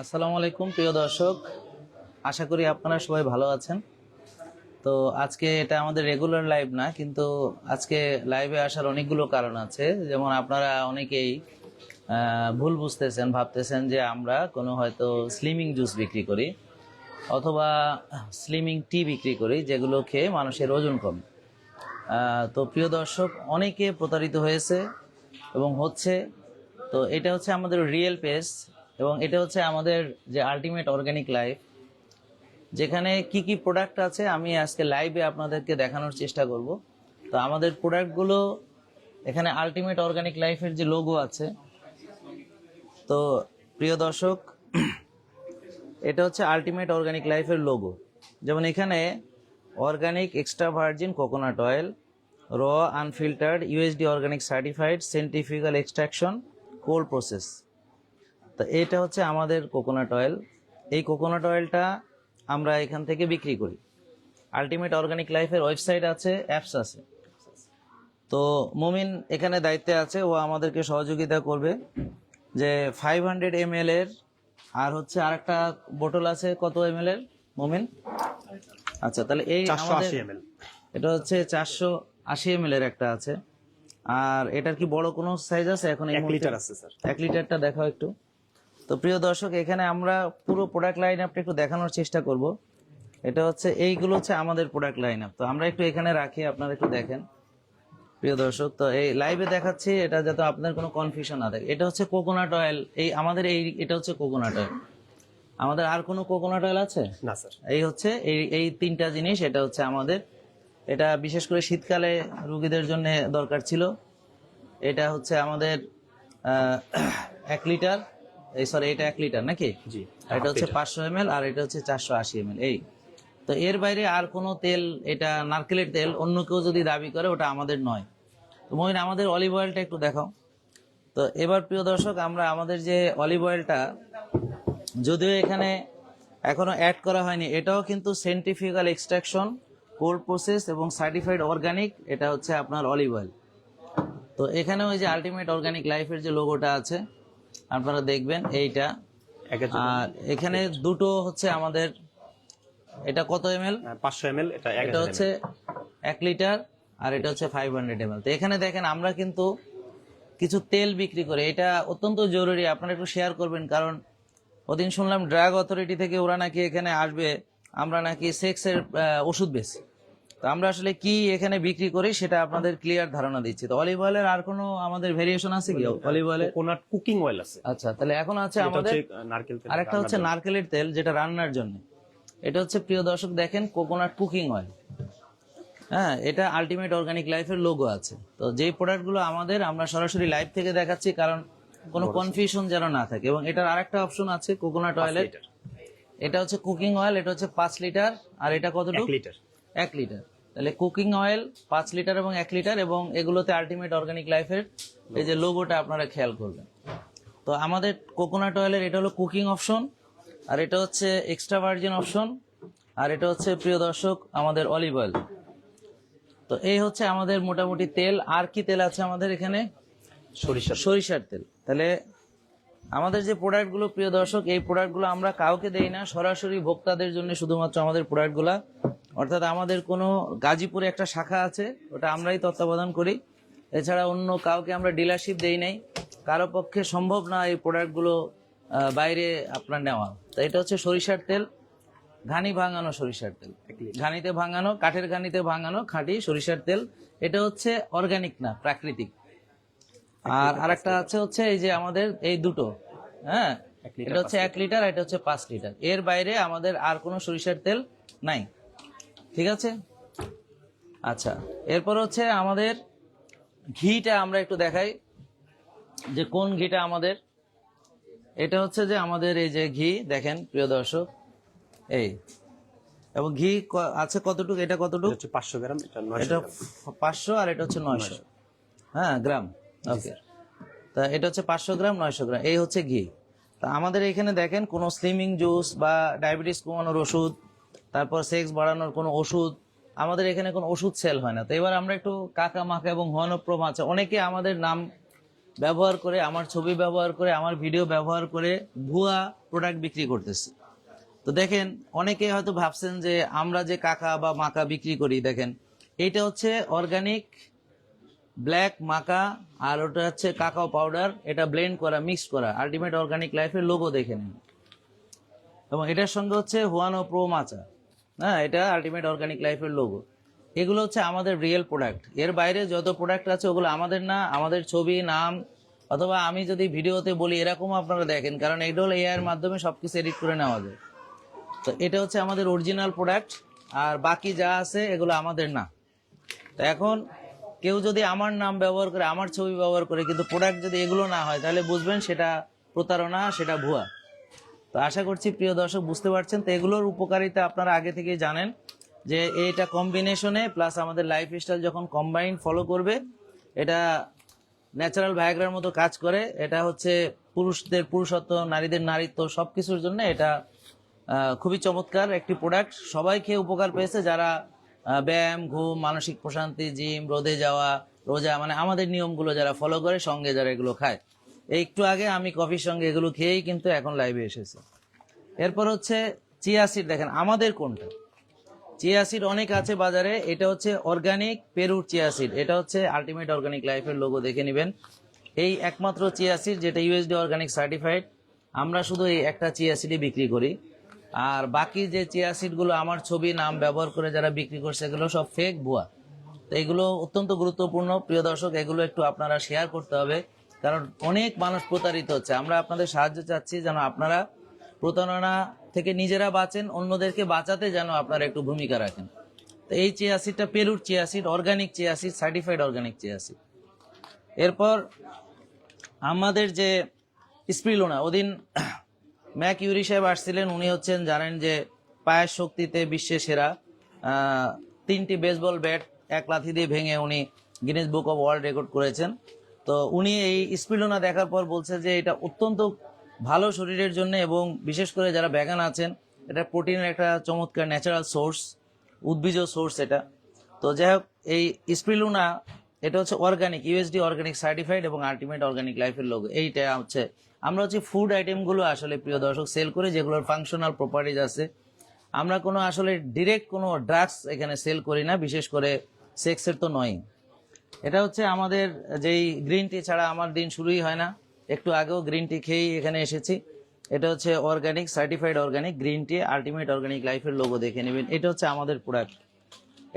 আসসালামু আলাইকুম, প্রিয় দর্শক। আশা করি আপনারা সবাই ভালো আছেন। তো আজকে এটা আমাদের রেগুলার লাইভ না, কিন্তু আজকে লাইভে আসার অনেকগুলো কারণ আছে। যেমন আপনারা অনেকেই ভুল বুঝতেছেন, ভাবতেছেন যে আমরা কোনো হয়তো স্লিমিং জুস বিক্রি করি, অথবা স্লিমিং টি বিক্রি করি, যেগুলো খেয়ে মানুষের ওজন কমে। তো প্রিয় দর্শক, অনেকে প্রতারিত হয়েছে এবং হচ্ছে তো এটা হচ্ছে আমাদের রিয়েল পেস এবং এটা হচ্ছে আমাদের যে আলটিমেট অর্গানিক লাইফ যেখানে কি কি প্রোডাক্ট আছে, আমি আজকে লাইভে আপনাদেরকে দেখানোর চেষ্টা করব। তো আমাদের প্রোডাক্টগুলো এখানে আলটিমেট অর্গানিক লাইফের যে লোগো আছে। তো প্রিয় দর্শক, এটা হচ্ছে আলটিমেট অর্গানিক লাইফের লোগো যেমন এখানে organic extra virgin coconut oil raw unfiltered USDA organic certified centrifugal extraction cold process তো এটা হচ্ছে আমাদের কোকোনাট অয়েল এই কোকোনাট অয়েলটা আমরা এখান থেকে বিক্রি করি। আলটিমেট অর্গানিক লাইফের ওয়েবসাইট আছে অ্যাপস আছে। তো মুমিন এখানে দায়িত্বে আছে ও আমাদেরকে সহযোগিতা করবে যে ফাইভ হান্ড্রেড এম এর আর হচ্ছে আরেকটা বোতল আছে কত এম এর? মুমিন? আচ্ছা তাহলে এই এটা হচ্ছে চারশো আশি এম এর একটা আছে। আর এটার কি বড় কোনো সাইজ আছে? এখন এক লিটার আছে স্যার। এক লিটারটা দেখাও একটু। তো প্রিয় দর্শক এখানে আমরা পুরো প্রোডাক্ট লাইন আপটা একটু দেখানোর চেষ্টা করব। এটা হচ্ছে এইগুলো হচ্ছে আমাদের প্রোডাক্ট লাইন আপ তো আমরা একটু এখানে রাখি আপনারা একটু দেখেন। প্রিয় দর্শক তো এই লাইভে দেখাচ্ছি এটা যাতে আপনাদের কোনো কনফিউশন না থাকে। এটা হচ্ছে কোকোনাট অয়েল এই আমাদের এই এটা হচ্ছে কোকোনাট অয়েল আমাদের আর কোনো কোকোনাট অয়েল আছে? না স্যার। এই হচ্ছে এই এই তিনটা জিনিস এটা হচ্ছে আমাদের এটা বিশেষ করে শীতকালে রুগীদের জন্য দরকার ছিল। এটা হচ্ছে আমাদের এক লিটার এই সরি এটা এক লিটার নাকি? জি আর এটা হচ্ছে পাঁচশো এম আর এটা হচ্ছে চারশো আশি এম এই। তো এর বাইরে আর কোনো তেল এটা নারকেলের তেল অন্য কেউ যদি দাবি করে ওটা আমাদের নয়। তো মহিন আমাদের অলিভ অয়েলটা একটু দেখাও। তো এবার প্রিয় দর্শক আমরা আমাদের যে অলিভ অয়েলটা যদিও এখানে এখনও অ্যাড করা হয়নি এটাও কিন্তু সেন্ট্রিফিউগাল এক্সট্রাকশন কোল্ড প্রসেস এবং সার্টিফাইড অর্গানিক এটা হচ্ছে আপনার অলিভ অয়েল। তো এখানে ওই যে আলটিমেট অর্গানিক লাইফের যে লোগোটা আছে আপনারা দেখবেন এইটা। আর এখানে দুটো হচ্ছে আমাদের এটা কত এম এল পাঁচশো এম এল এটা হচ্ছে এক লিটার আর এটা হচ্ছে ফাইভ হান্ড্রেড এম এল তো এখানে দেখেন আমরা কিন্তু কিছু তেল বিক্রি করে। এটা অত্যন্ত জরুরি আপনারা একটু শেয়ার করবেন কারণ ওদিন শুনলাম ড্রাগ অথরিটি থেকে ওরা নাকি এখানে আসবে আমরা নাকি সেক্সের ওষুধ বেশি তো আমরা আসলে কি এখানে বিক্রি করি সেটা আপনাদের ক্লিয়ার ধারণা দিচ্ছি। তো অলিভ অয়েলের আর কোনো আমাদের ভেরিয়েশন আছে কি? অলিভ অয়েলের কোকোনাট কুকিং অয়েল আছে। আচ্ছা তাহলে এখন আছে আমাদের নারকেল তেল আরেকটা হচ্ছে নারকেলের তেল যেটা রান্নার জন্য। এটা হচ্ছে প্রিয় দর্শক দেখেন কোকোনাট কুকিং অয়েল হ্যাঁ এটা আলটিমেট অর্গানিক লাইফের লোগো আছে। তো যেই প্রোডাক্টগুলো আমাদের আমরা সরাসরি লাইভ থেকে দেখাচ্ছি কারণ কোনো কনফিউশন যেন না থাকে। এবং এটার আরেকটা অপশন আছে কোকোনাট অয়েলের এটা হচ্ছে কুকিং অয়েল এটা হচ্ছে পাঁচ লিটার আর এটা কতটুকু? লিটার এক লিটার তাহলে কুকিং অয়েল পাঁচ লিটার এবং এক লিটার এবং এগুলোতে আলটিমেট অর্গানিক লাইফের এই যে লোগোটা আপনারা খেয়াল করবেন। তো আমাদের কোকোনাট অয়েলের এটা হলো কুকিং অপশন আর এটা হচ্ছে এক্সট্রা ভার্জিন অপশন আর এটা হচ্ছে প্রিয় দর্শক আমাদের অলিভ অয়েল। তো এই হচ্ছে আমাদের মোটামুটি তেল। আর কি তেল আছে আমাদের এখানে? সরিষা সরিষার তেল। তাহলে আমাদের যে প্রোডাক্টগুলো, প্রিয় দর্শক, এই প্রোডাক্টগুলো আমরা কাউকে দেই না, সরাসরি ভোক্তাদের জন্য শুধুমাত্র আমাদের প্রোডাক্টগুলো। অর্থাৎ আমাদের কোনো গাজীপুরে একটা শাখা আছে, ওটা আমরাই তত্ত্বাবধান করি। এছাড়া অন্য কাউকে আমরা ডিলারশিপ দেই নাই। কারও পক্ষে সম্ভব না এই প্রোডাক্টগুলো বাইরে আপনার নেওয়া। তো এটা হচ্ছে সরিষার তেল। ঘানি ভাঙানো সরিষার তেল। ঘানিতে ভাঙানো, কাঠের ঘানিতে ভাঙানো খাঁটি সরিষার তেল। এটা হচ্ছে অর্গানিক না, প্রাকৃতিক। আর আরেকটা আছে হচ্ছে এই যে আমাদের এই দুটো হ্যাঁ? এটা হচ্ছে এক লিটার এটা হচ্ছে পাঁচ লিটার এর বাইরে আমাদের আর কোনো সরিষার তেল নাই। ঠিক আছে? আচ্ছা এরপর হচ্ছে আমাদের ঘিটা আমরা একটু দেখাই যে কোন ঘিটা আমাদের। এটা হচ্ছে যে আমাদের এই যে ঘি দেখেন প্রিয় দর্শক এই। এবং ঘি আছে কতটুকু? এটা কতটুকু? হচ্ছে পাঁচশো গ্রাম এটা পাঁচশো আর এটা হচ্ছে নয়শো। হ্যাঁ গ্রাম। ওকে তা এটা হচ্ছে পাঁচশো গ্রাম নয়শো গ্রাম। এই হচ্ছে ঘি। তা আমাদের এখানে দেখেন কোনো স্লিমিং জুস বা ডায়াবেটিস কমানোর ওষুধ তারপর সেক্স বাড়ানোর কোনো ওষুধ আমাদের এখানে কোনো ওষুধ সেল হয় না। তো এবার আমরা একটু কাকা মাকা এবং হনপ্রম আছে অনেকে আমাদের নাম ব্যবহার করে আমার ছবি ব্যবহার করে আমার ভিডিও ব্যবহার করে ভুয়া প্রোডাক্ট বিক্রি করতেছে। তো দেখেন অনেকে হয়তো ভাবছেন যে আমরা যে কাকা বা মাকা বিক্রি করি দেখেন এইটা হচ্ছে অর্গানিক ব্ল্যাক, মাকা, আর ওটা হচ্ছে কাকাও পাউডার। এটা ব্লেন্ড করা, মিক্স করা। আলটিমেট অর্গানিক লাইফের লোগো দেখে নিন। এবং এটার সঙ্গে হচ্ছে হুয়ানো প্রো মাচা। হ্যাঁ এটা আলটিমেট অর্গানিক লাইফের লোগো। এগুলো হচ্ছে আমাদের রিয়েল প্রোডাক্ট। এর বাইরে যত প্রোডাক্ট আছে ওগুলো আমাদের না, আমাদের ছবি, নাম, অথবা আমি যদি ভিডিওতে বলি এরকম আপনারা দেখেন, কারণ এটা হলো এআই মাধ্যমে সব কিছু এডিট করে নেওয়া যায়। তো এটা হচ্ছে আমাদের অরিজিনাল প্রোডাক্ট আর বাকি যা আছে এগুলো আমাদের না। তো এখন কেউ যদি আমার নাম ব্যবহার করে, আমার ছবি ব্যবহার করে, কিন্তু প্রোডাক্ট যদি এগুলো না হয়, তাহলে বুঝবেন সেটা প্রতারণা, সেটা ভুয়া। তো আশা করছি প্রিয় দর্শক বুঝতে পারছেন। তো এগুলোর উপকারিতা আপনারা আগে থেকেই জানেন যে এটা কম্বিনেশনে প্লাস আমাদের লাইফ স্টাইল যখন কম্বাইন ফলো করবে, এটা ন্যাচারাল ভায়াগ্রার মতো কাজ করে। এটা হচ্ছে পুরুষদের পুরুষত্ব, নারীদের নারীত্ব সব কিছুর জন্য এটা খুবই চমৎকার একটি প্রোডাক্ট সবাই খেয়ে উপকার পেয়েছে, যারা ব্যায়াম, ঘুম, মানসিক প্রশান্তি, জিম, রোদে যাওয়া, রোজা মানে আমাদের নিয়মগুলো যারা ফলো করে, সঙ্গে যারা এগুলো খায়। একটু আগে আমি কফির সঙ্গে এগুলো খেয়েই কিন্তু এখন লাইভে এসেছি। এরপর হচ্ছে চিয়াসিড দেখেন, আমাদের কোনটা? চিয়াসিড অনেক আছে বাজারে, এটা হচ্ছে অর্গানিক পেরুর চিয়াসিড এটা হচ্ছে আলটিমেট অর্গানিক লাইফের লোগো দেখে নেবেন। এই একমাত্র চিয়াসিড যেটা ইউএসডি অর্গানিক সার্টিফাইড আমরা শুধু এই একটা চিয়া সিডই বিক্রি করি। আর বাকি যে চিয়া সিডগুলো, আমার ছবি, নাম ব্যবহার করে যারা বিক্রি করছে, এগুলো সব ফেক ভুয়া। তো এগুলো অত্যন্ত গুরুত্বপূর্ণ। প্রিয় দর্শক, এগুলো একটু আপনারা শেয়ার করতে হবে। কারণ অনেক মানুষ প্রতারিত হচ্ছে। আমরা আপনাদের সাহায্য চাচ্ছি যেন আপনারা প্রতারণা থেকে নিজেরা বাঁচেন, অন্যদেরকে বাঁচাতে যেন আপনারা একটু ভূমিকা রাখেন। তো এই চিয়া সিডটা পেরুর chia seed organic chia seed certified organic chia seed. এরপর আমাদের যে স্প্রিলোনা ওদিন ম্যাক ইউরি সাহেব আসছিলেন, উনি হচ্ছেন জানেন যে পায়ের শক্তিতে বিশ্বে সেরা। তিনটি বেসবল ব্যাট এক লাথি দিয়ে ভেঙে উনি Guinness book of world record করেছেন। তো উনি এই স্পিলোনা দেখার পর বলছে যে এটা অত্যন্ত ভালো শরীরের জন্য এবং বিশেষ করে যারা ব্যাগান আছেন, এটা প্রোটিনের একটা চমৎকার ন্যাচারাল সোর্স উদ্ভিজ সোর্স এটা। তো যাই হোক, এই স্পিলুনা এটা হচ্ছে অর্গানিক ইউএসডি অর্গানিক সার্টিফাইড এবং আলটিমেট অর্গানিক লাইফের লোক এইটা হচ্ছে আমরা হচ্ছে ফুড আইটেমগুলো আসলে প্রিয় দর্শক সেল করি যেগুলোর ফাংশনাল প্রপার্টিজ আছে। আমরা কোনো আসলে ডিরেক্ট কোনো ড্রাগস এখানে সেল করি না, বিশেষ করে সেক্সের তো নয়। এটা হচ্ছে আমাদের যেই গ্রিন টি ছাড়া আমার দিন শুরুই হয় না। একটু আগেও গ্রিন টি খেয়েই এখানে এসেছি। এটা হচ্ছে organic certified organic green tea ultimate organic লাইফের লোগো দেখে নেবেন। এটা হচ্ছে আমাদের প্রোডাক্ট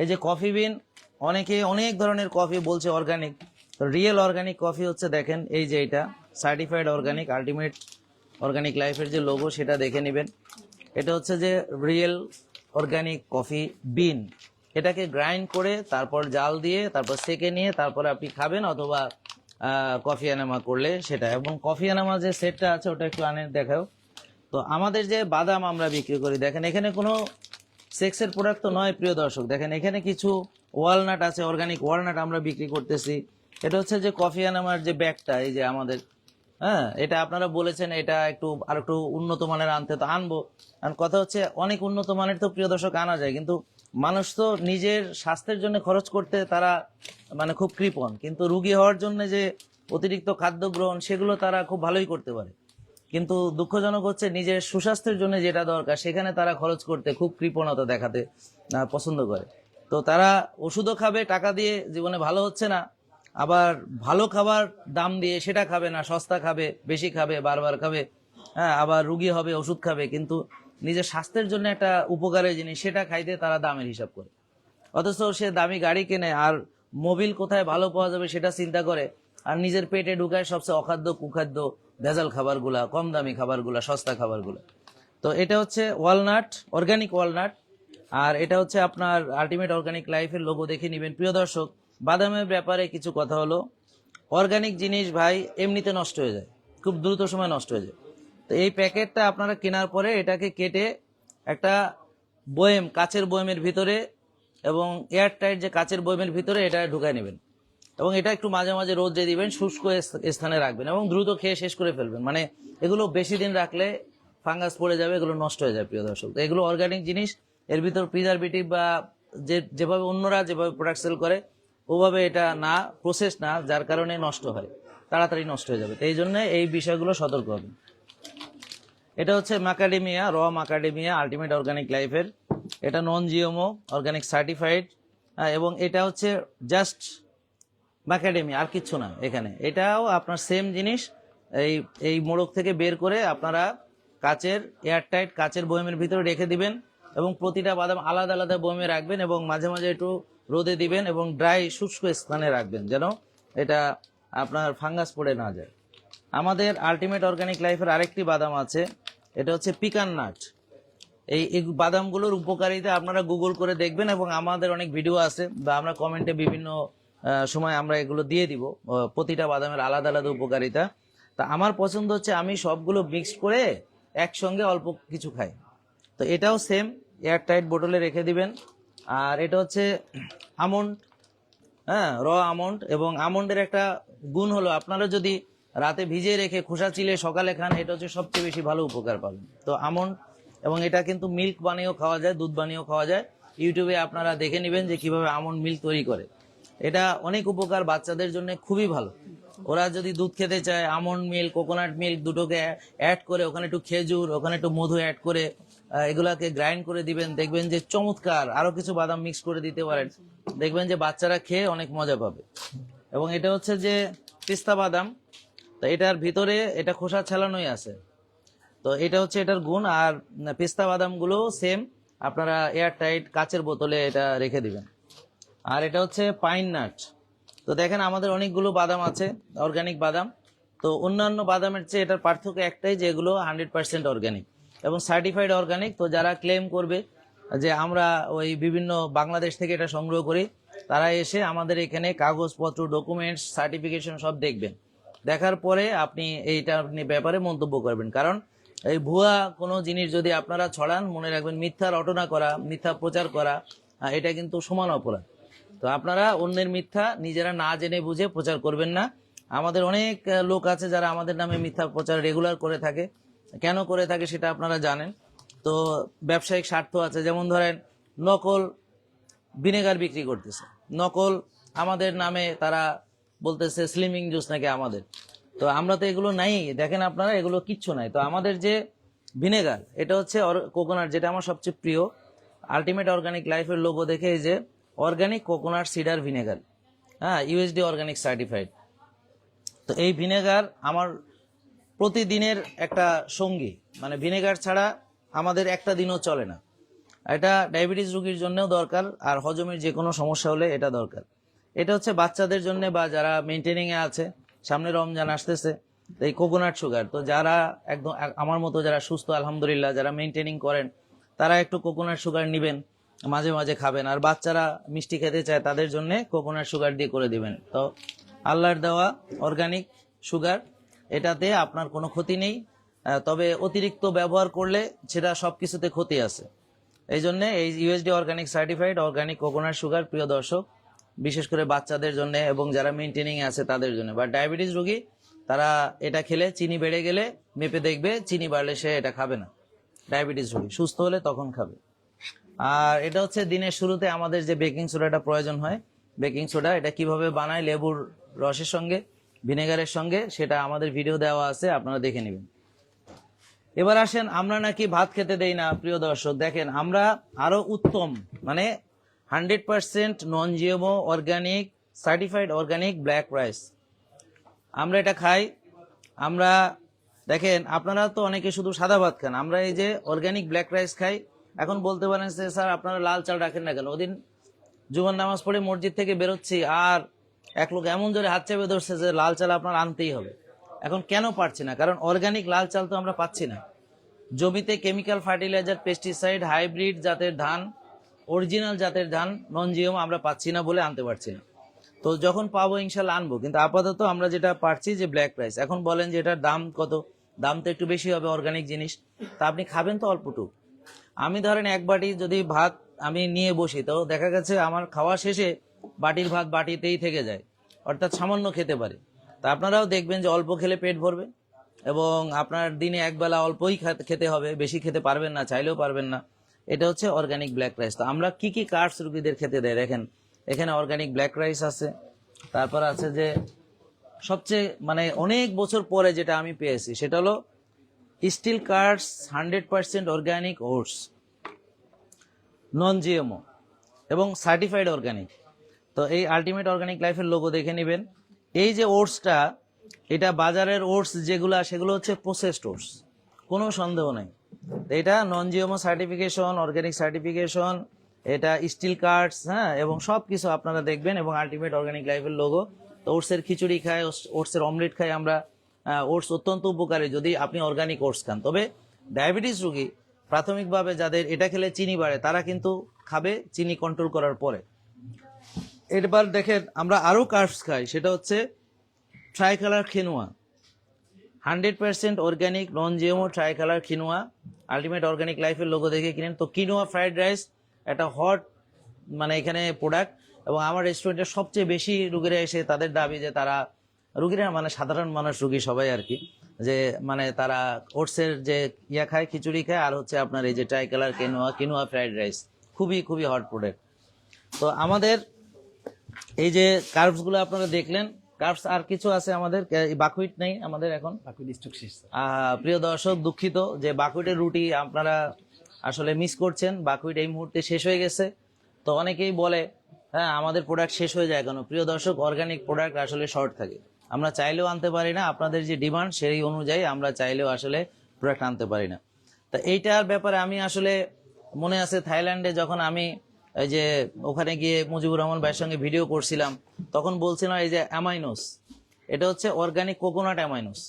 এই যে কফি বিন অনেকে অনেক ধরনের কফি বলছে অর্গানিক রিয়েল অর্গানিক কফি হচ্ছে দেখেন, এই যে এটা। সার্টিফাইড অর্গানিক আলটিমেট অর্গানিক লাইফের যে লোগো সেটা দেখে নেবেন। এটা হচ্ছে যে রিয়েল অর্গানিক কফি বিন এটাকে গ্রাইন্ড করে তারপর জাল দিয়ে, তারপর সেকে নিয়ে তারপর আপনি খাবেন অথবা কফি এনামা করলে সেটা। এবং কফি এনামা যে সেটটা আছে ওটা একটু আনে, দেখাও। তো আমাদের যে বাদাম আমরা বিক্রি করি, দেখেন এখানে কোনো সেক্সের প্রোডাক্ট তো নয়, প্রিয় দর্শক। দেখেন এখানে কিছু ওয়ালনাট আছে অর্গানিক ওয়ালনাট আমরা বিক্রি করতেছি। এটা হচ্ছে যে কফি আনামার যে ব্যাগটা এই যে আমাদের হ্যাঁ এটা আপনারা বলেছেন, এটা একটু আর একটু উন্নত মানের আনতে তো আনব। কারণ কথা হচ্ছে, অনেক উন্নত মানের তো প্রিয় দর্শক আনা যায়, কিন্তু মানুষ তো নিজের স্বাস্থ্যের জন্য খরচ করতে তারা মানে খুব কৃপণ। কিন্তু রুগী হওয়ার জন্য যে অতিরিক্ত খাদ্য গ্রহণ, সেগুলো তারা খুব ভালোই করতে পারে। কিন্তু দুঃখজনক হচ্ছে, নিজের সুস্বাস্থ্যের জন্য যেটা দরকার, সেখানে তারা খরচ করতে খুব কৃপণতা দেখাতে পছন্দ করে। তো তারা ওষুধও খাবে, টাকা দিয়ে জীবনে ভালো হচ্ছে না। আবার ভালো খাবার দাম দিয়ে সেটা খাবে না, সস্তা খাবে, বেশি খাবে, বারবার খাবে হ্যাঁ আবার রুগী হবে, ওষুধ খাবে, কিন্তু নিজের স্বাস্থ্যের জন্য একটা উপকারের জিনিস, সেটা খাইতে তারা দামের হিসাব করে। অথচ সে দামি গাড়ি কেনে আর মোবিল কোথায় ভালো পাওয়া যাবে সেটা চিন্তা করে, আর নিজের পেটে ঢুকায় সবচেয়ে অখাদ্য, কুখাদ্য ভেজাল খাবারগুলা, কম দামি খাবারগুলা, সস্তা খাবারগুলা। তো এটা হচ্ছে ওয়ালনাট, অর্গানিক ওয়ালনাট, আর এটা হচ্ছে আপনার আলটিমেট অর্গানিক লাইফের লোগো দেখে নেবেন। প্রিয় দর্শক বাদামের ব্যাপারে কিছু কথা হলো। অর্গানিক জিনিস ভাই এমনিতে নষ্ট হয়ে যায়। খুব দ্রুত সময় নষ্ট হয়ে যায়। তো এই প্যাকেটটা আপনারা কেনার পরে এটাকে কেটে একটা বয়েম, কাচের বয়েমের ভিতরে এবং এয়ার টাইট যে কাচের বয়েমের ভিতরে এটা ঢুকায় নেবেন। এবং এটা একটু মাঝে মাঝে রোদ দিয়ে দিবেন, শুষ্ক স্থানে রাখবেন এবং দ্রুত খেয়ে শেষ করে ফেলবেন। মানে এগুলো বেশি দিন রাখলে ফাঙ্গাস পড়ে যাবে, এগুলো নষ্ট হয়ে যাবে প্রিয় দর্শক। এগুলো অর্গানিক জিনিস, এর ভিতর প্রিজারভেটিভ বা যে, যেভাবে অন্যরা যেভাবে প্রোডাক্ট সেল করে ওভাবে এটা না প্রসেস না, যার কারণে নষ্ট হয়, তাড়াতাড়ি নষ্ট হয়ে যাবে। এই জন্য এই বিষয়গুলো সতর্ক হবে এটা হচ্ছে ম্যাকাডেমিয়া র ম্যাকাডেমিয়া আলটিমেট অর্গানিক লাইফের এটা নন জিওমো অর্গানিক সার্টিফাইড এবং এটা হচ্ছে জাস্ট ম্যাকাডেমি আর কিচ্ছু না এখানে। এটাও আপনার সেম জিনিস, এই এই মোড়ক থেকে বের করে আপনারা কাচের এয়ারটাইট কাচের বয়মের ভিতরে রেখে দিবেন এবং প্রতিটা বাদাম আলাদা আলাদা বয়মে রাখবেন এবং মাঝে মাঝে একটু রোদে দিবেন এবং ড্রাই শুষ্ক স্থানে রাখবেন যেন এটা আপনার ফাঙ্গাস পড়ে না যায়। আমাদের আলটিমেট অর্গানিক লাইফের আরেকটি বাদাম আছে, এটা হচ্ছে পিকান নাট। এই বাদামগুলোর উপকারিতা আপনারা গুগল করে দেখবেন এবং আমাদের অনেক ভিডিও আছে বা আমরা কমেন্টে বিভিন্ন সময় আমরা এগুলো দিয়ে দিব প্রতিটা বাদামের আলাদা আলাদা উপকারিতা। তা আমার পছন্দ হচ্ছে আমি সবগুলো মিক্সড করে একসঙ্গে অল্প কিছু খাই। তো এটাও সেম এয়ার টাইট বোতলে রেখে দিবেন। আর এটা হচ্ছে আমন্ড হ্যাঁ র আমন্ড এবং আমন্ডের একটা গুণ হলো আপনারা যদি রাতে ভিজিয়ে রেখে খোসা চিলে সকালে খান, এটা হচ্ছে সবচেয়ে বেশি ভালো উপকার পাবেন। তো আমন্ড এবং এটা কিন্তু মিল্ক বানিয়েও খাওয়া যায়, দুধ বানিয়েও খাওয়া যায়। ইউটিউবে আপনারা দেখে নেবেন যে কীভাবে আমন্ড মিল্ক তৈরি করে। এটা অনেক উপকার বাচ্চাদের জন্য খুবই ভালো। ওরা যদি দুধ খেতে চায়, আমন্ড মিল্ক কোকোনাট মিল্ক দুটোকে অ্যাড করে, ওখানে একটু খেজুর, ওখানে একটু মধু অ্যাড করে এগুলাকে গ্রাইন্ড করে দিবেন, দেখবেন যে চমৎকার আরও কিছু বাদাম মিক্স করে দিতে পারেন। দেখবেন যে বাচ্চারা খেয়ে অনেক মজা পাবে। এবং এটা হচ্ছে যে পিস্তা বাদাম, তো এটার ভিতরে এটা খোসা ছালানোই আছে। তো এটা হচ্ছে এটার গুণ, আর পিস্তা বাদামগুলো সেম আপনারা এয়ার টাইট কাচের বোতলে এটা রেখে দিবেন। আর এটা হচ্ছে পাইন নাট তো দেখেন আমাদের অনেকগুলো বাদাম আছে অর্গানিক বাদাম। তো অন্যান্য বাদামের চেয়ে এটার পার্থক্য একটাই যে এগুলো হান্ড্রেড পার্সেন্ট অর্গানিক এবং সার্টিফাইড অর্গানিক তো যারা ক্লেম করবে যে আমরা ওই বিভিন্ন বাংলাদেশ থেকে এটা সংগ্রহ করি, তারা এসে আমাদের এখানে কাগজপত্র ডকুমেন্টস সার্টিফিকেশন সব দেখবেন। দেখার পরে আপনি এইটা আপনি ব্যাপারে মন্তব্য করবেন। কারণ এই ভুয়া কোনো জিনিস যদি আপনারা ছড়ান, মনে রাখবেন মিথ্যা রটনা করা, মিথ্যা প্রচার করা এটা কিন্তু সমান অপরাধ। তো আপনারা অন্যের মিথ্যা নিজেরা না জেনে বুঝে প্রচার করবেন না। আমাদের অনেক লোক আছে যারা আমাদের নামে মিথ্যা প্রচার রেগুলার করে থাকে। কেন করে থাকে সেটা আপনারা জানেন। তো ব্যবসায়িক স্বার্থ আছে, যেমন ধরেন নকল ভিনেগার বিক্রি করতেছে। নকল আমাদের নামে তারা বলতেছে স্লিমিং জুস নাকি আমাদের। তো আমরা তো এগুলো নাই, দেখেন আপনারা, এগুলো কিচ্ছু নাই। তো আমাদের যে ভিনেগার, এটা হচ্ছে কোকোনাট যেটা আমার সবচেয়ে প্রিয়। আলটিমেট অর্গানিক লাইফের লোগো দেখে এই যে অর্গানিক কোকোনাট সিডার ভিনেগার হ্যাঁ ইউএসডি অর্গানিক সার্টিফাইড তো এই ভিনেগার আমার প্রতিদিনের একটা সঙ্গী। মানে ভিনেগার ছাড়া আমাদের একটা দিনও চলে না। এটা ডায়াবেটিস রোগীর জন্যও দরকার, আর হজমের যে কোনো সমস্যা হলে এটা দরকার। এটা হচ্ছে বাচ্চাদের জন্য বা যারা মেনটেনিং এ আছে, সামনে রমজান আসতেছে, এই কোকোনাট সুগার তো যারা একদম আমার মতো যারা সুস্থ, আলহামদুলিল্লাহ, যারা মেনটেনিং করেন, তারা একটু কোকোনাট সুগার নিবেন, মাঝে মাঝে খাবেন। আর বাচ্চারা মিষ্টি খেতে চায়, তাদের জন্য কোকোনাট সুগার দিয়ে করে দিবেন। তো আল্লাহর দেওয়া অর্গানিক সুগার এটাতে আপনার কোনো ক্ষতি নেই। তবে অতিরিক্ত ব্যবহার করলে সেটা সব কিছুতে ক্ষতি আছে। এই জন্যে এই USDA organic certified organic coconut sugar প্রিয় দর্শক, বিশেষ করে বাচ্চাদের জন্য এবং যারা মেনটেনিং আছে তাদের জন্য। বা ডায়াবেটিস রোগী, তারা এটা খেলে চিনি বেড়ে গেলে মেপে দেখবে, চিনি বাড়লে সে এটা খাবে না। ডায়াবেটিস রোগী, সুস্থ হলে তখন খাবে। আর এটা হচ্ছে দিনের শুরুতে আমাদের যে বেকিং সোডাটা প্রয়োজন হয় বেকিং সোডা এটা কীভাবে বানায় লেবুর রসের সঙ্গে ভিনেগারের সঙ্গে সেটা আমাদের ভিডিও দেওয়া আছে, আপনারা দেখে নেবেন। এবার আসেন, আমরা নাকি ভাত খেতে দেই না, প্রিয় দর্শক, দেখেন, আমরা আরও উত্তম মানে hundred percent non GMO organic certified organic black rice আমরা এটা খাই, আমরা, দেখেন, আপনারা তো অনেকে শুধু সাদা ভাত খান, আমরা এই যে অর্গানিক ব্ল্যাক রাইস খাই, এখন বলতে পারেন স্যার, আপনারা লাল চাল রাখেন না কেন? ওদিন জুমার নামাজ পড়ে মসজিদ থেকে বেরোচ্ছি, আর এক লোক এমন জোরে হাত চেপে ধরছে যে লাল চাল আপনার আনতেই হবে। এখন কেন পারছি না? কারণ অর্গানিক লাল চাল তো আমরা পাচ্ছি না। জমিতে কেমিক্যাল ফার্টিলাইজার পেস্টিসাইড হাইব্রিড জাতের ধান অরিজিনাল জাতের ধান নন জিওম আমরা পাচ্ছি না বলে আনতে পারছি না। তো যখন পাবো ইনশাল্লাহ আনব। কিন্তু আপাতত আমরা যেটা পারছি যে ব্ল্যাক রাইস এখন বলেন যে এটার দাম কত? দাম তো একটু বেশি হবে অর্গানিক জিনিস। তা আপনি খাবেন তো অল্পটুক। আমি ধরেন এক বাটি যদি ভাত আমি নিয়ে বসি, তো দেখা গেছে আমার খাওয়া শেষে বাটির ভাত বাটিতেই থেকে যায়। অর্থাৎ সামান্য খেতে পারে। তা আপনারাও দেখবেন যে অল্প খেলে পেট ভরবে এবং আপনার দিনে একবেলা অল্পই খেতে হবে, বেশি খেতে পারবেন না, চাইলেও পারবেন না। এটা হচ্ছে অর্গানিক ব্ল্যাক রাইস তো আমরা কি কি কার্ডস রুগীদের খেতে দেয়? দেখেন, এখানে অর্গানিক ব্ল্যাক রাইস আছে, তারপর আছে যে সবচেয়ে মানে অনেক বছর পরে যেটা আমি পেয়েছি, সেটা হলো steel cuts hundred percent organic oats non GMO এবং সার্টিফাইড অর্গানিক তো এই আলটিমেট অর্গানিক লাইফের লোগো দেখে নেবেন। এই যে ওটসটা এটা বাজারের ওটস যেগুলো, সেগুলো হচ্ছে প্রসেসড ওটস কোনো সন্দেহ নেই। এটা non GMO certification organic certification এটা স্টিল কার্ডস হ্যাঁ এবং সব কিছু আপনারা দেখবেন, এবং আলটিমেট অর্গানিক লাইফের লোগো তো ওটসের খিচুড়ি খাই ওটসের অমলেট খাই আমরা। ওটস অত্যন্ত উপকারী যদি আপনি অর্গানিক ওটস খান। তবে ডায়াবেটিস রোগী প্রাথমিকভাবে যাদের এটা খেলে চিনি বাড়ে, তারা কিন্তু খাবে চিনি কন্ট্রোল করার পরে। এবার দেখেন, আমরা আরও কার্ভস খাই, সেটা হচ্ছে tri colour quinoa hundred percent organic non GMO tri colour quinoa ultimate organic লাইফের লোগো দেখে কিনেন। তো কিনোয়া ফ্রাইড রাইস একটা হট মানে এখানে প্রোডাক্ট এবং আমার রেস্টুরেন্টে সবচেয়ে বেশি রুগীরা এসে তাদের দাবি যে তারা, রুগীরা মানে সাধারণ মানুষ, রুগী সবাই আর কি, যে মানে তারা ওটসের যে ইয়া খায়, খিচুড়ি খায়, আর হচ্ছে আপনার এই যে tri colour quinoa quinoa fried rice খুবই খুবই হট প্রোডাক্ট তো আমাদের এই যে কার্ভসগুলো আপনারা দেখলেন কার্ভস আর কিছু আছে আমাদের বাকুইট নেই আমাদের এখন। প্রিয় দর্শক দুঃখিত যে বাকুইটের রুটি আপনারা আসলে মিস করছেন বাকুইট এই মুহূর্তে শেষ হয়ে গেছে। তো অনেকেই বলে হ্যাঁ আমাদের প্রোডাক্ট শেষ হয়ে যায় কেন? প্রিয় দর্শক অর্গানিক প্রোডাক্ট আসলে শর্ট থাকে। আমরা চাইলেও আনতে পারি না আপনাদের যে ডিমান্ড সেই অনুযায়ী আমরা চাইলেও আসলে প্রোডাক্ট আনতে পারি না। তা এইটার ব্যাপারে আমি আসলে মনে আছে থাইল্যান্ডে যখন আমি এই যে ওখানে গিয়ে মুজিবুর রহমান ভাইয়ের সঙ্গে ভিডিও করছিলাম, তখন বলছিলাম এই যে অ্যামাইনোস এটা হচ্ছে অর্গানিক কোকোনাট অ্যামাইনোস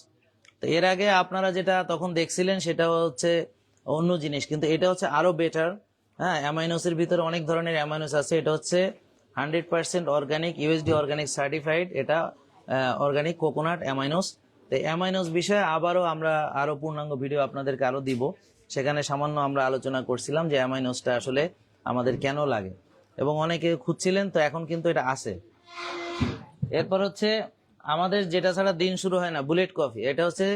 তো এর আগে আপনারা যেটা তখন দেখছিলেন সেটা হচ্ছে অন্য জিনিস, কিন্তু এটা হচ্ছে আরও বেটার হ্যাঁ অ্যামাইনোসের ভিতরে অনেক ধরনের অ্যামাইনোস আছে। এটা হচ্ছে hundred percent organic USDA organic certified এটা অর্গানিক কোকোনাট অ্যামাইনোস তো অ্যামাইনোস বিষয়ে আবারও আমরা আরও পূর্ণাঙ্গ ভিডিও আপনাদেরকে আরও দিব। সেখানে সামান্য আমরা আলোচনা করছিলাম যে অ্যামাইনোসটা আসলে আমাদের কেন লাগে? এবং অনেকে খুঁজছিলেন, তো এখন কিন্তু এটা আছে। এরপর হচ্ছে, আমাদের যেটা ছাড়া দিন শুরু হয় না, বুলেট কফি, এটা হচ্ছে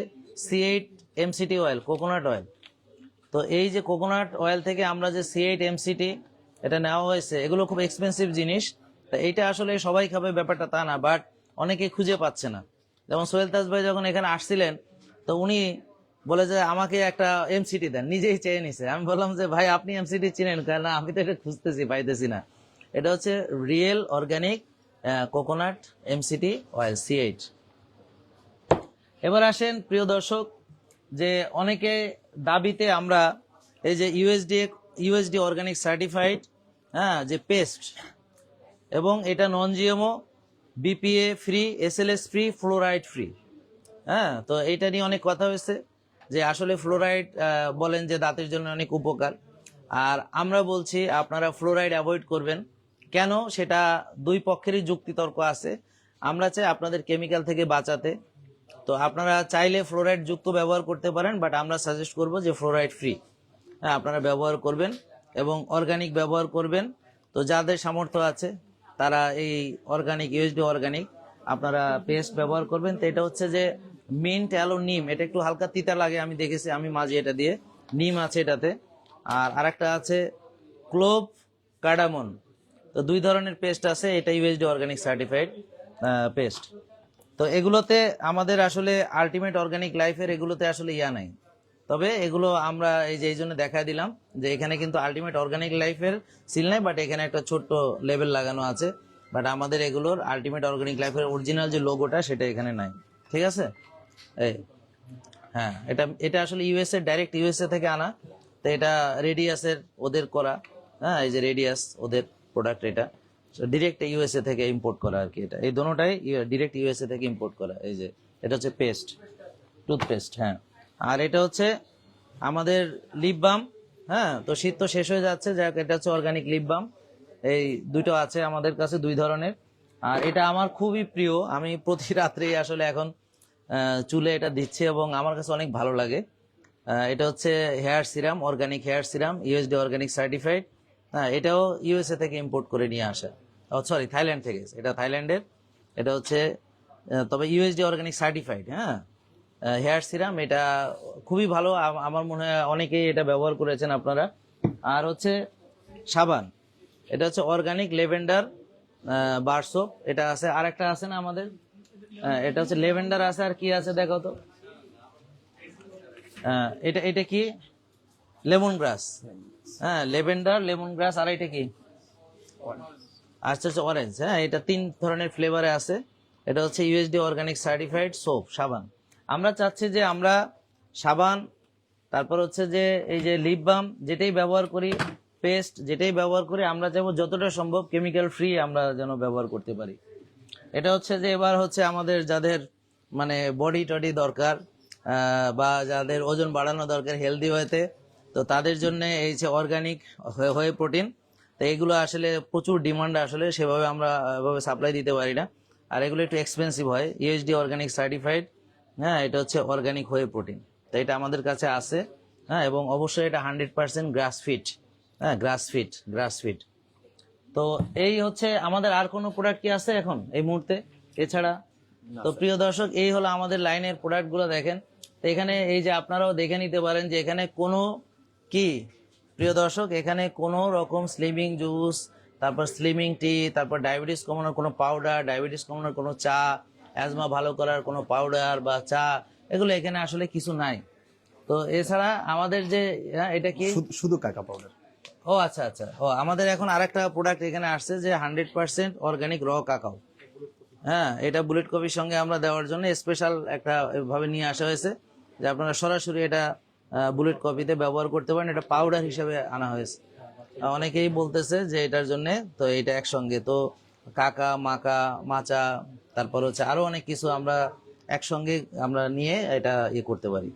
C eight MCT oil coconut oil তো এই যে কোকোনাট অয়েল থেকে আমরা যে সি এইট এমসিটি এটা নেওয়া হয়েছে, এগুলো খুব এক্সপেন্সিভ জিনিস। তা এইটা আসলে সবাই খাবে, ব্যাপারটা তা না বাট অনেকে খুঁজে পাচ্ছে না। যেমন সোহেল তাজ ভাই যখন এখানে আসছিলেন, তো উনি বলে যে আমাকে একটা এমসিটি দেন, নিজেই চেয়ে নিছে। আমি বললাম যে, ভাই, আপনি এমসিটি চিনেন কেন? না, আমি তো এটা খুঁজতেছি, পাইতেছি না। এটা হচ্ছে real organic coconut MCT oil C eight এবার আসেন, প্রিয় দর্শক, যে অনেকে দাবিতে আমরা এই যে ইউএসডি ইউএসডি অর্গানিক সার্টিফাইড হ্যাঁ যে পেস্ট এবং এটা non GMO BPA free SLS free fluoride free হ্যাঁ তো এইটা নিয়ে অনেক কথা হয়েছে। যে আসলে ফ্লোরাইড বলেন যে দাঁতের জন্য অনেক উপকার। আর আমরা বলছি আপনারা ফ্লোরাইড অ্যাভয়েড করবেন। কেন? সেটা দুই পক্ষেরই যুক্তিতর্ক আছে। আমরা চাই আপনাদের কেমিক্যাল থেকে বাঁচাতে। তো আপনারা চাইলে ফ্লোরাইড যুক্ত ব্যবহার করতে পারেন বাট আমরা সাজেস্ট করব যে ফ্লোরাইড ফ্রি হ্যাঁ আপনারা ব্যবহার করবেন এবং অর্গানিক ব্যবহার করবেন। তো যাদের সামর্থ্য আছে, তারা এই অর্গানিক ইউএসডি অর্গানিক আপনারা পেস্ট ব্যবহার করবেন। তো এটা হচ্ছে যে মিন্ট অ্যালো নিম, এটা একটু হালকা তিতা লাগে, আমি দেখেছি, আমি মাঝে এটা দিয়ে। নিম আছে এটাতে। আর আরেকটা আছে ক্লোভ কার্ডামন। তো দুই ধরনের পেস্ট আছে, এটা ইউএসডি অর্গানিক সার্টিফাইড পেস্ট। তো এগুলোতে আমাদের আসলে আলটিমেট অর্গানিক লাইফের এগুলোতে আসলে ইয়া নাই। তবে এগুলো আমরা এই যে, এই জন্য দেখা দিলাম যে, এখানে কিন্তু আলটিমেট অর্গানিক লাইফের সিল নাই বাট এখানে একটা ছোট্ট লেভেল লাগানো আছে। বাট আমাদের এগুলোর আলটিমেট অর্গানিক লাইফের অরিজিনাল যে লোগোটা সেটা এখানে নাই। ঠিক আছে? এই হ্যাঁ এটা এটা আসলে ইউএসএ ডাইরেক্ট ইউএসএ থেকে আনা। তো এটা রেডিয়াসের ওদের করা হ্যাঁ এই যে রেডিয়াস ওদের প্রোডাক্ট এটা। ডিরেক্ট ইউএসএ থেকে ইম্পোর্ট করা আর কি এটা। এই দোনোটাই ডিরেক্ট ইউএসএ থেকে ইম্পোর্ট করা, এই যে। এটা হচ্ছে পেস্ট টুথপেস্ট হ্যাঁ। আর এটা হচ্ছে আমাদের লিপ বাম হ্যাঁ তো শীত তো শেষ হয়ে যাচ্ছে যাক এটা হচ্ছে অর্গানিক লিপ বাম এই দুটো আছে আমাদের কাছে, দুই ধরনের। আর এটা আমার খুবই প্রিয়, আমি প্রতি রাত্রেই আসলে এখন চুলে এটা দিচ্ছি এবং আমার কাছে অনেক ভালো লাগে। এটা হচ্ছে hair serum organic hair serum USDA organic certified হ্যাঁ এটাও ইউএসএ থেকে ইম্পোর্ট করে নিয়ে আসা। সরি থাইল্যান্ড থেকে এটা থাইল্যান্ডের এটা হচ্ছে তবে ইউএসডি অর্গানিক সার্টিফাইড হ্যাঁ। হেয়ার সিরাম, এটা খুবই ভালো। আমার মনে হয় অনেকেই এটা ব্যবহার করেছেন আপনারা। আর হচ্ছে সাবান। এটা হচ্ছে অর্গানিক লেভেন্ডার বার সোপ এটা আছে আর একটা আছে না আমাদের? হ্যাঁ, এটা হচ্ছে লেভেন্ডার আছে আর কি আছে দেখো তো। হ্যাঁ, এটা এটা কি? লেমন গ্রাস হ্যাঁ লেভেন্ডার লেমন গ্রাস আর এটা কি? আচ্ছা হচ্ছে অরেঞ্জ হ্যাঁ এটা তিন ধরনের ফ্লেভারে আছে। এটা হচ্ছে ইউএসডি অর্গানিক সার্টিফাইড সোপ সাবান। আমরা চাচ্ছি যে আমরা সাবান তারপর হচ্ছে যে এই যে লিপ বাম যেটাই ব্যবহার করি পেস্ট যেটাই ব্যবহার করি আমরা চাইব যতটা সম্ভব কেমিক্যাল ফ্রি আমরা যেন ব্যবহার করতে পারি। এটা হচ্ছে যে এবার হচ্ছে আমাদের যাদের মানে বডি টডি দরকার বা যাদের ওজন বাড়ানো দরকার হেলদি হয়েতে, তো তাদের জন্য এই যে অর্গানিক হয়ে প্রোটিন তো এগুলো আসলে প্রচুর ডিমান্ড আসলে সেভাবে আমরা, এভাবে সাপ্লাই দিতে পারি না। আর এগুলো একটু এক্সপেন্সিভ হয় ইউএসডি অর্গানিক সার্টিফাইড হ্যাঁ এটা হচ্ছে অর্গানিক হয়ে প্রোটিন তো এটা আমাদের কাছে আছে হ্যাঁ এবং অবশ্যই এটা হান্ড্রেড পার্সেন্ট গ্রাস ফিট হ্যাঁ গ্রাস ফিট গ্রাস ফিট তো এই হচ্ছে আমাদের আর কোনো প্রোডাক্ট কি আছে এখন এই মুহূর্তে? এছাড়া তো প্রিয় দর্শক এই হলো আমাদের লাইনের প্রোডাক্টগুলো দেখেন। তো এখানে এই যে আপনারাও দেখে নিতে পারেন যে এখানে কোনো কি? প্রিয় দর্শক এখানে কোনো রকম স্লিমিং জুস তারপর স্লিমিং টি তারপর ডায়াবেটিস কমানোর কোনো পাউডার ডায়াবেটিস কমানোর কোনো চা অ্যাজমা ভালো করার কোনো পাউডার বা চা এগুলো এখানে আসলে কিছু নাই। তো এছাড়া আমাদের যে হ্যাঁ, এটা কি? শুধু- শুধু কাকা পাউডার ও আচ্ছা আচ্ছা। ও, আমাদের এখন আরেকটা প্রোডাক্ট এখানে আসছে যে হান্ড্রেড পার্সেন্ট অর্গানিক র কাকাও হ্যাঁ এটা বুলেট কপির সঙ্গে আমরা দেওয়ার জন্য স্পেশাল একটা ভাবে নিয়ে আসা হয়েছে, যে আপনারা সরাসরি এটা বুলেট কপিতে ব্যবহার করতে পারেন। এটা পাউডার হিসেবে আনা হয়েছে। অনেকেই বলতেছে যে এটার জন্য তো এটা একসঙ্গে। তো কাকা, মাকা, মাচা, তারপর হচ্ছে আরও অনেক কিছু আমরা একসঙ্গে আমরা নিয়ে এটা ইয়ে করতে পারি।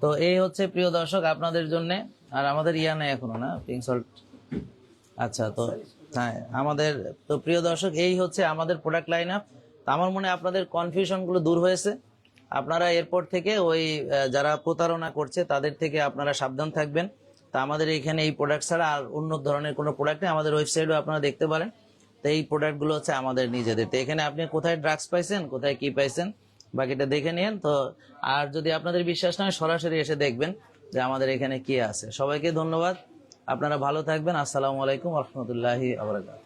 তো এই হচ্ছে প্রিয় দর্শক, আপনাদের জন্য আর আমাদের ইয়া নেই এখনও, না? পিঙ্ক সল্ট আচ্ছা তো হ্যাঁ আমাদের, তো প্রিয় দর্শক, এই হচ্ছে আমাদের প্রোডাক্ট লাইন আপ আমার মনে আপনাদের কনফিউশনগুলো দূর হয়েছে। আপনারা এরপর থেকে ওই যারা প্রতারণা করছে, তাদের থেকে আপনারা সাবধান থাকবেন। তা আমাদের এখানে এই প্রোডাক্ট ছাড়া আর অন্য ধরনের কোনো প্রোডাক্ট নেই। আমাদের ওয়েবসাইটও আপনারা দেখতে পারেন। তো এই প্রোডাক্টগুলো হচ্ছে আমাদের নিজেদের। তো এখানে আপনি কোথায় ড্রাগস পাইছেন, কোথায় কি পাইছেন, বাকিটা দেখে নিন তো আর যদি আপনাদের বিশ্বাস না সরাসরি এসে দেখবেন। যে আমাদের এখানে কে আছে? সবাইকে ধন্যবাদ। আপনারা ভালো থাকবেন। আসসালামু আলাইকুম রহমতুল্লাহি আবরাকাত